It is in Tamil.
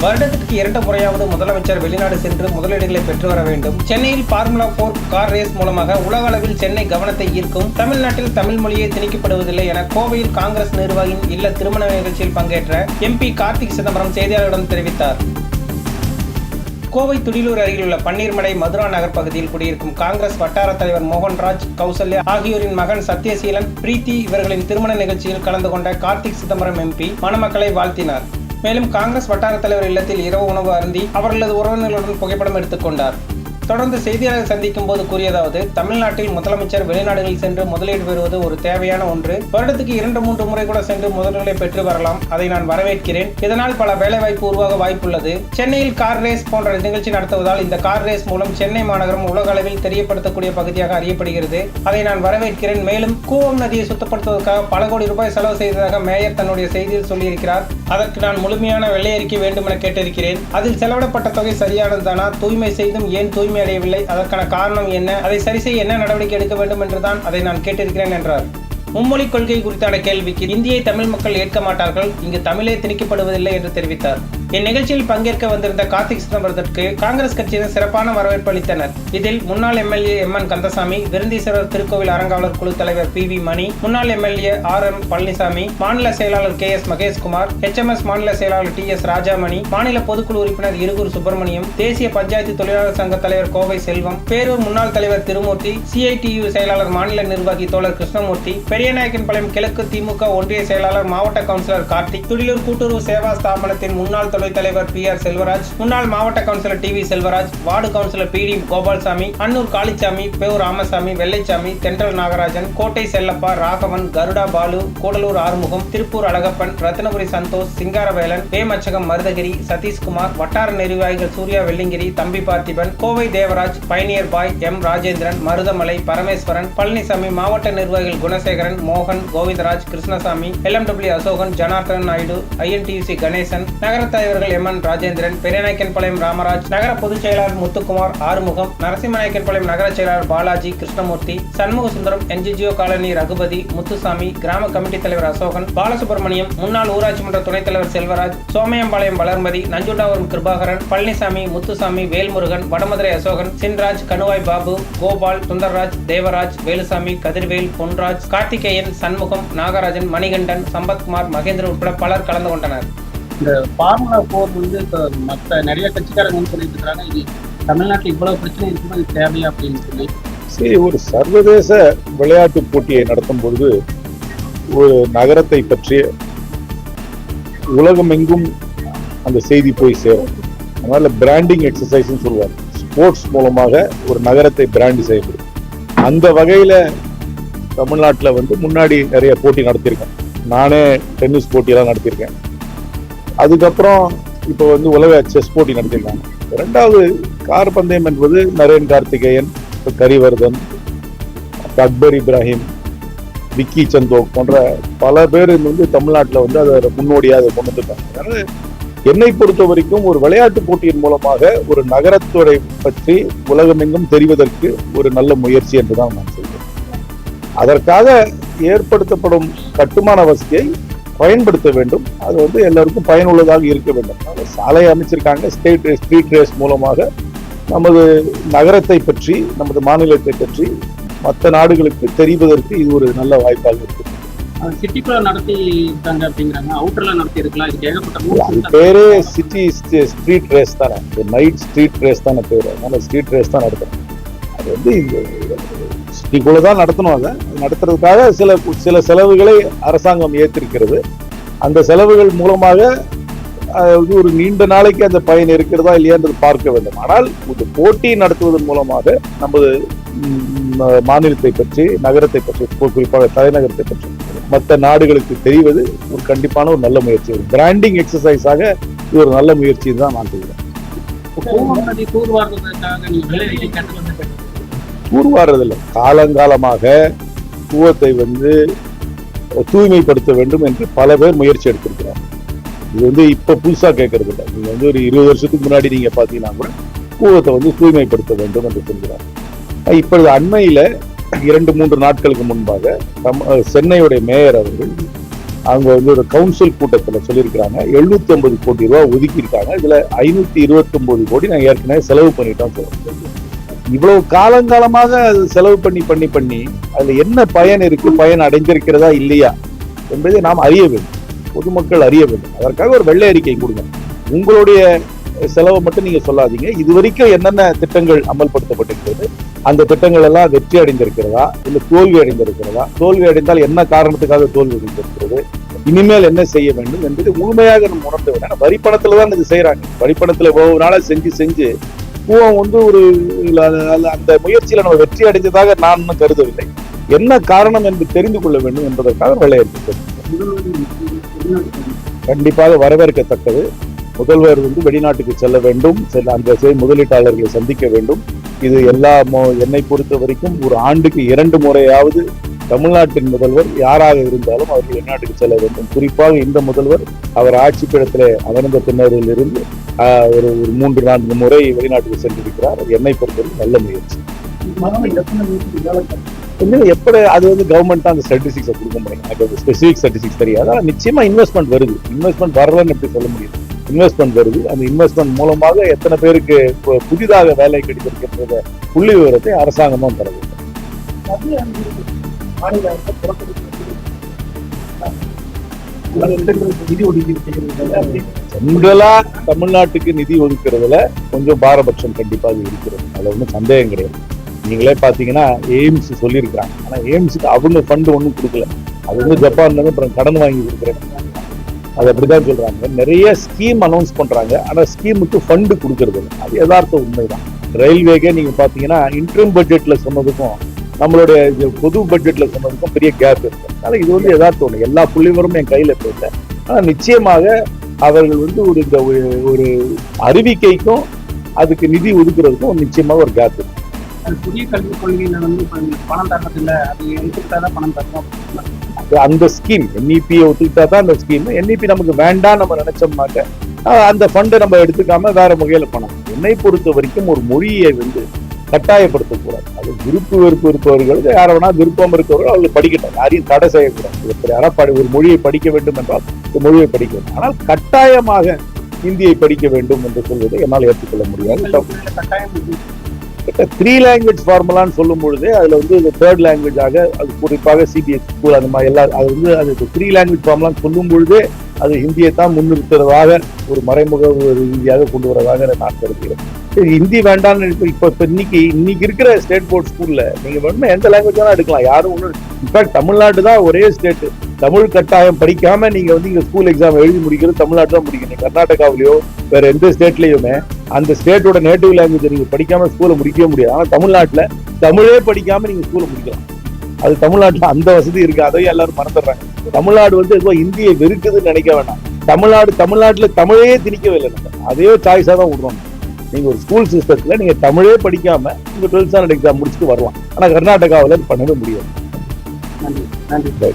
வருடத்திற்கு இரண்டு முறையாவது முதலமைச்சர் வெளிநாடு சென்று முதலீடுகளை பெற்று வர வேண்டும். சென்னையில் பார்முலா போர் கார் ரேஸ் மூலமாக உலக அளவில் சென்னை கவனத்தை ஈர்க்கும். தமிழ்நாட்டில் தமிழ் மொழியே திணிக்கப்படுவதில்லை என கோவையில் காங்கிரஸ் நிர்வாகியின் இல்ல திருமண நிகழ்ச்சியில் பங்கேற்ற எம்பி கார்த்திக் சிதம்பரம் செய்தியாளர்களிடம் தெரிவித்தார். கோவை துடிலூர் அருகிலுள்ள பன்னீர்மலை மதுரா நகர் பகுதியில் குடியிருக்கும் காங்கிரஸ் வட்டார தலைவர் மோகன்ராஜ் கௌசல்யா ஆகியோரின் மகன் சத்யசீலன் பிரீத்தி இவர்களின் திருமண நிகழ்ச்சியில் கலந்து கொண்ட கார்த்திக் சிதம்பரம் எம்பி மணமக்களை வாழ்த்தினார். மேலும் காங்கிரஸ் வட்டார தலைவர் இல்லத்தில் இரவு உணவு அருந்தி அவர்களது உறவினர்களுடன் புகைப்படம் எடுத்துக்கொண்டார் தொடர்ந்து செய்தியாளர் சந்திக்கும் போது கூறியதாவது தமிழ்நாட்டில் முதலமைச்சர் வெளிநாடுகளில் சென்று முதலீடு பெறுவது ஒரு தேவையான ஒன்று. வருடத்துக்கு இரண்டு மூன்று முறை கூட சென்று முதல்களை பெற்று வரலாம். அதை நான் வரவேற்கிறேன். இதனால் பல வேலைவாய்ப்பு உருவாக வாய்ப்புள்ளது. சென்னையில் கார் ரேஸ் போன்ற நிகழ்ச்சி நடத்துவதால் இந்த கார் ரேஸ் மூலம் சென்னை மாநகரம் உலக அளவில் தெரியப்படுத்தக்கூடிய பகுதியாக அறியப்படுகிறது. அதை நான் வரவேற்கிறேன். மேலும் கூவம் நதியை சுத்தப்படுத்துவதற்காக பல கோடி ரூபாய் செலவு செய்ததாக மேயர் தன்னுடைய செய்தியில் சொல்லியிருக்கிறார். அதற்கு நான் முழுமையான வெள்ளை அறிக்கை வேண்டும் என கேட்டிருக்கிறேன். அதில் செலவிடப்பட்ட தொகை சரியானதுதானா? தூய்மை செய்தும் ஏன் தூய்மை அடையவில்லை. அதற்கான காரணம் என்ன? அதை சரி செய்ய என்ன நடவடிக்கை எடுக்க வேண்டும் என்றுதான் அதை நான் கேட்டிருக்கிறேன் என்றார். மும்மொழி கொள்கை குறித்தான கேள்விக்கு இந்தியை தமிழ் மக்கள் ஏற்க மாட்டார்கள். இங்கு தமிழே திணிக்கப்படுவதில்லை என்று தெரிவித்தார். இந்நிகழ்ச்சியில் பங்கேற்க வந்திருந்த கார்த்திக் சிதம்பரத்திற்கு காங்கிரஸ் கட்சியினர் சிறப்பான வரவேற்பு அளித்தனர். இதில் முன்னாள் MLA M N Kandasamy Virundeeswarar திருக்கோவில் அறங்காவலர் குழு தலைவர் பி வி மணி முன்னாள் எம்எல்ஏ ஆர் எம் பழனிசாமி மாநில செயலாளர் கே எஸ் மகேஷ்குமார் எச்எம்எஸ் மாநில செயலாளர் டி எஸ் ராஜாமணி மாநில பொதுக்குழு உறுப்பினர் இருகூர் சுப்பிரமணியம் தேசிய பஞ்சாயத்து தொழிலாளர் சங்க தலைவர் கோவை செல்வம் பேரூர் முன்னாள் தலைவர் திருமூர்த்தி சிஐடியு செயலாளர் மாநில நிர்வாகி தோழர் கிருஷ்ணமூர்த்தி பெரியநாயக்கன்பாளையம் கிழக்கு திமுக ஒன்றிய செயலாளர் மாவட்ட கவுன்சிலர் கார்த்திக் துடிலூர் கூட்டுறவு சேவா ஸ்தாபனத்தின் முன்னாள் துணைத் தலைவர் பி ஆர் செல்வராஜ் முன்னாள் மாவட்ட councillor T V Selvaraj ward councillor P T Gopalsamy Annur Kalichamy பெவ் Ramasamy Vellaichamy Thendral Nagarajan கோட்டை செல்லப்பா ராகவன் கருடா பாலு கூடலூர் ஆறுமுகம் திருப்பூர் அழகப்பன் ரத்னபுரி சந்தோஷ் சிங்காரவேலன் வேமச்சகம் மருதகிரி சதீஷ்குமார் வட்டார நிர்வாகிகள் சூர்யா வெள்ளிங்கிரி தம்பி பார்த்திபன் கோவை தேவராஜ் பயணியர் பாய் எம் ராஜேந்திரன் மருதமலை பரமேஸ்வரன் பழனிசாமி மாவட்ட நிர்வாகிகள் குணசேகரன் மோகன் Govindaraj Krishnasamy L M W Ashokan Janardhan Naidu INTUC Ganesan நகர தலைவர்கள் எம் என் ராஜேந்திரன் பெரியநாயக்கன்பாளையம் ராமராஜ் நகர பொதுச் செயலாளர் முத்துக்குமார் ஆறுமுகம் நரசிம்மநாயக்கன்பாளையம் நகர செயலாளர் பாலாஜி கிருஷ்ணமூர்த்தி சண்முக சுந்தரம் என்ஜிஜிஓ காலனி ரகுபதி முத்துசாமி கிராம கமிட்டி தலைவர் அசோகன் பாலசுப்ரமணியம் முன்னாள் ஊராட்சி மன்ற துணைத் தலைவர் செல்வராஜ் சோமயம்பாளையம் வளர்மதி நஞ்சுண்டாவரம் கிருபாகரன் பழனிசாமி முத்துசாமி வேல்முருகன் வடமதுரை அசோகன் சின்ராஜ் கணுவாய் பாபு கோபால் சுந்தர்ராஜ் தேவராஜ் வேலுசாமி கதிர்வேல் பொன்ராஜ் கார்த்திகேயன் சண்முகம் நாகராஜன் மணிகண்டன் சம்பத்குமார் மகேந்திரன் உட்பட பலர் கலந்து கொண்டனர். இந்த ஃபார்முலா ஃபோர் வந்து இப்போ மற்ற நிறைய கட்சிக்காரங்க வந்து சொல்லிட்டு இருக்கிறாங்க இது தமிழ்நாட்டில் இவ்வளவு பிரச்சனை இருக்கும்போது இது தேவையா அப்படின்னு சொல்லி. சரி ஒரு சர்வதேச விளையாட்டு போட்டியை நடத்தும் பொழுது ஒரு நகரத்தை பற்றிய உலகம் எங்கும் அந்த செய்தி போய் சேரும். அதனால பிராண்டிங் எக்ஸசைஸ்னு சொல்லுவாங்க. ஸ்போர்ட்ஸ் மூலமாக ஒரு நகரத்தை பிராண்ட் செய்யப்படும். அந்த வகையில தமிழ்நாட்டில் வந்து முன்னாடி நிறைய போட்டி நடத்தியிருக்கேன். நானே டென்னிஸ் போட்டியெல்லாம் நடத்தியிருக்கேன். அதுக்கப்புறம் இப்போ வந்து உலக செஸ் போட்டி நடத்திருக்காங்க ரெண்டாவது கார் பந்தயம் என்பது நரேன் கார்த்திகேயன் கரிவர்தன் அக்பர் இப்ராஹிம் விக்கி சந்தோக் போன்ற பல பேர் வந்து தமிழ்நாட்டில் வந்து அதை முன்னோடியாக அதை கொண்டு வந்துருக்காங்க அதனால என்னை பொறுத்த வரைக்கும் ஒரு விளையாட்டு போட்டியின் மூலமாக ஒரு நகரத்துறை பற்றி உலகமெங்கும் தெரிவதற்கு ஒரு நல்ல முயற்சி என்றுதான் நான் சொல்கிறேன் அதற்காக ஏற்படுத்தப்படும் கட்டுமான வசதியை பயன்படுத்த வேண்டும். அது வந்து எல்லாருக்கும் பயனுள்ளதாக இருக்க வேண்டும். சாலை அமைச்சிருக்காங்க. ஸ்டேட் ஸ்ட்ரீட் ரேஸ் மூலமாக நமது நகரத்தை பற்றி நமது மாநிலத்தை பற்றி மற்ற நாடுகளுக்கு தெரிவதற்கு இது ஒரு நல்ல வாய்ப்பாக இருக்கு. சிட்டிக்குள்ள நடத்தி இருக்காங்க அப்படிங்கிறாங்க. அவுட்டர்ல நடத்தி இருக்கலாம் இதுக்கு ஏகப்பட்ட அது rules இருக்கு. பேரே சிட்டி ஸ்ட்ரீட் ரேஸ் தானே நைட் ஸ்ட்ரீட் ரேஸ் தானே பேரு. அதனால ஸ்ட்ரீட் ரேஸ் தான் நடத்தணும் அது வந்து சிட்டிக்குள்ள தான் நடத்தணும் அதை. நடத்துறதுக்காக சில சில செலவுகளை அரசாங்கம் ஏற்றிருக்கிறது. அந்த செலவுகள் மூலமாக ஒரு நீண்ட நாளைக்கு அந்த பயன் இருக்கிறதா இல்லையான்றது பார்க்க வேண்டும். ஆனால் இந்த போட்டி நடத்துவதன் மூலமாக நமது மாநிலத்தை பற்றி நகரத்தை பற்றி குறிப்பாக தலைநகரத்தை பற்றி மற்ற நாடுகளுக்கு தெரிவது ஒரு கண்டிப்பான ஒரு நல்ல முயற்சி. ஒரு பிராண்டிங் எக்ஸசைஸாக இது ஒரு நல்ல முயற்சி தான் நான் செய்கிறேன் தூர்வாடுறதில்லை காலங்காலமாக கூவத்தை வந்து தூய்மைப்படுத்த வேண்டும் என்று பல பேர் முயற்சி எடுத்திருக்கிறார் இது வந்து இப்போ புதுசாக கேட்கறது இல்லை. நீங்கள் வந்து ஒரு இருபது வருஷத்துக்கு முன்னாடி நீங்கள் பார்த்தீங்கன்னா கூட கூவத்தை வந்து தூய்மைப்படுத்த வேண்டும் என்று சொல்கிறார். இப்பொழுது அண்மையில் இரண்டு மூன்று நாட்களுக்கு முன்பாக தம் சென்னையுடைய மேயர் அவர்கள் அவங்க வந்து ஒரு கவுன்சில் கூட்டத்தில் சொல்லியிருக்காங்க எழுநூத்தி ஐம்பது கோடி ரூபா ஒதுக்கியிருக்காங்க. இதில் ஐநூற்றி இருபத்தொம்போது கோடி நாங்கள் ஏற்கனவே செலவு பண்ணிட்டோம் சொல்றோம் இவ்வளவு காலங்காலமாக அது செலவு பண்ணி பண்ணி பண்ணி அதுல என்ன பயன் இருக்கு பயன் அடைந்திருக்கிறதா இல்லையா என்பதை நாம் அறிய வேண்டும். பொதுமக்கள் அறிய வேண்டும். அதற்காக ஒரு வெள்ளை அறிக்கை கொடுங்க. உங்களுடைய செலவை மட்டும் நீங்க சொல்லாதீங்க. இது வரைக்கும் என்னென்ன திட்டங்கள் அமல்படுத்தப்பட்டிருக்கிறது அந்த திட்டங்கள் எல்லாம் வெற்றி அடைந்திருக்கிறதா இல்ல தோல்வி அடைந்திருக்கிறதா தோல்வி அடைந்தால் என்ன காரணத்துக்காக தோல்வி அடைந்திருக்கிறது இனிமேல் என்ன செய்ய வேண்டும் என்பது முழுமையாக நம்ம உணர்ந்து வேண்டும் ஏன்னா வரிப்பணத்துல தான் இது செய்யறாங்க வரிப்பணத்துல ஒவ்வொரு நாளா செஞ்சு செஞ்சு பூவம் வந்து ஒரு அந்த முயற்சியில நம்ம வெற்றி அடைந்ததாக நான் இன்னும் கருதவில்லை. என்ன காரணம் என்று தெரிந்து கொள்ள வேண்டும் என்பதற்காக விளையாட்டு கண்டிப்பாக வரவேற்கத்தக்கது. முதல்வர் வந்து வெளிநாட்டுக்கு செல்ல வேண்டும். செல்ல அந்த முதலீட்டாளர்களை சந்திக்க வேண்டும். இது எல்லா என்னை பொறுத்த வரைக்கும் ஒரு ஆண்டுக்கு இரண்டு முறையாவது தமிழ்நாட்டின் முதல்வர் யாராக இருந்தாலும் அவர் வெளிநாட்டுக்கு செல்ல வேண்டும். குறிப்பாக இந்த முதல்வர் அவர் ஆட்சி பீடத்தில் அமர்ந்த பின்னரில் இருந்து ஒரு ஒரு மூன்று நான்கு முறை வெளிநாட்டுக்கு சென்றிருக்கிறார். என்னை பொறுத்தவரை நல்ல முயற்சி. இன்னும் எப்படி அது வந்து கவர்மெண்ட் தான் அந்த ஸ்டாட்டிஸ்டிக்ஸை கொடுக்க முடியும்? எனக்கு அது ஸ்பெசிஃபிக் ஸ்டாட்டிஸ்டிக்ஸ் தெரியாது. ஆனால் நிச்சயமா இன்வெஸ்ட்மெண்ட் வருது. இன்வெஸ்ட்மெண்ட் வரலன்னு எப்படி சொல்ல முடியும்? இன்வெஸ்ட்மெண்ட் வருது. அந்த இன்வெஸ்ட்மெண்ட் மூலமாக எத்தனை பேருக்கு பு- புதிதாக வேலை கிடைத்திருக்கின்றத புள்ளி விவரத்தை அரசாங்கமும் தர வேண்டும். நிதி ஒதுக்கீடு ஜென்ரலா தமிழ்நாட்டுக்கு நிதி ஒதுக்குறதுல கொஞ்சம் பாரபட்சம் கண்டிப்பாக இருக்கிறது. அதுல ஒன்றும் சந்தேகம் கிடையாது. நீங்களே பாத்தீங்கன்னா எய்ம்ஸ் சொல்லியிருக்காங்க ஆனா எய்ம்ஸுக்கு அவங்க ஃபண்ட் ஒன்றும் கொடுக்கல. அது வந்து ஜப்பான்ல இருந்து அப்புறம் கடன் வாங்கி கொடுக்குறேன். அது அப்படிதான் சொல்றாங்க. நிறைய ஸ்கீம் அனௌன்ஸ் பண்றாங்க. ஆனா ஸ்கீமுக்கு ஃபண்டு கொடுக்கறது அது யதார்த்த உண்மைதான். ரயில்வேக்கே நீங்க பாத்தீங்கன்னா இன்ட்ரம் பட்ஜெட்ல சொன்னதுக்கும் நம்மளுடைய பொது பட்ஜெட்ல சொன்னதுக்கும் பெரிய கேப் இருக்கு. அதனால இது வந்து யதார்த்த ஒண்ணு எல்லா புள்ளிவரும் என் கையில இல்லை. ஆனா நிச்சயமாக அவர்கள் வந்து ஒரு இந்த ஒரு- அறிவிக்கைக்கும் அதுக்கு நிதி ஒதுக்குறதுக்கும் நிச்சயமாக ஒரு கேப் இருக்கு. அது புதிய கல்விக் கொள்கையில வந்து பணம் தர்றதில்ல அது எடுத்துக்கிட்டாதான் பணம் தரணும் அந்த ஸ்கீம் என்இபியை ஒத்துக்கிட்டா தான் அந்த ஸ்கீம் என்இபி நமக்கு வேண்டாம் நம்ம நினைச்சோம்னாக்க அந்த ஃபண்டை நம்ம எடுத்துக்காம வேற வகையில பண்ணணும் என்னை பொறுத்த வரைக்கும் ஒரு மொழியை வந்து கட்டாயப்படுத்தக்கூடாது. அது விருப்பு வெறுப்பு இருப்பவர்களுக்கு யார வேணா விருப்பம் இருக்கவர்கள் அவர்கள் படிக்கட்டும். யாரையும் தடை செய்யக்கூடாது. ஒருத்தர் யாரா படி ஒரு மொழியை படிக்க வேண்டும் என்றால் இந்த மொழியை படிக்க வேண்டும் ஆனால் கட்டாயமாக இந்தியை படிக்க வேண்டும் என்று சொல்வதை என்னால் ஏற்றுக்கொள்ள முடியாது. த்ரீ லாங்குவேஜ் ஃபார்முலான்னு சொல்லும் பொழுதே அதுல வந்து இது தேர்ட் லாங்குவேஜாக அது குறிப்பாக சிபிஎஸ்சி ஸ்கூல் அந்த மாதிரி எல்லா அது வந்து அது த்ரீ லாங்குவேஜ் ஃபார்முலான்னு சொல்லும் பொழுதே அது ஹிந்தியை தான் முன்னிறுத்துறதாக ஒரு மறைமுக ஒரு ரீதியாக கொண்டு வரதாக நான் கருதுகிறேன். ஹிந்தி வேண்டாம்னு இப்ப இப்ப இன்னைக்கு இன்னைக்கு இருக்கிற ஸ்டேட் போர்ட் ஸ்கூல்ல நீங்க வேணுமே எந்த லாங்குவேஜ் வேணா எடுக்கலாம். யாரும் ஒன்றும் இன்ஃபேக்ட் தமிழ்நாடு தான் ஒரே ஸ்டேட் தமிழ் கட்டாயம் படிக்காம நீங்க வந்து இங்க ஸ்கூல் எக்ஸாம் எழுதி முடிக்கிறது தமிழ்நாடு தான் முடிக்கணும். கர்நாடகாவிலயோ வேற எந்த ஸ்டேட்லயுமே அந்த ஸ்டேட்டோட நேட்டிவ் லாங்குவேஜ் நீங்க படிக்காம ஸ்கூலை முடிக்கவே முடியாது. ஆனா தமிழ்நாட்டுல தமிழே படிக்காம நீங்க ஸ்கூலை முடிக்கலாம். அது தமிழ்நாட்டுல அந்த வசதி இருக்கு. அதையும் எல்லாரும் மறந்துடுறாங்க. தமிழ்நாடு வந்து ஏதோ இந்தியை வெறுக்குதுன்னு நினைக்க வேண்டாம் தமிழ்நாடு தமிழ்நாட்டுல தமிழையே திணிக்கவே இல்லை நம்ம. அதே சாய்ஸா தான் விடுறோம். நீங்க ஒரு ஸ்கூல் சிஸ்டத்துல நீங்க தமிழே படிக்காம உங்க டுவெல்த் ஸ்டாண்டர்ட் எக்ஸாம் முடிச்சுட்டு வரலாம். ஆனா கர்நாடகாவில் பண்ணவே முடியாது. நன்றி நன்றி.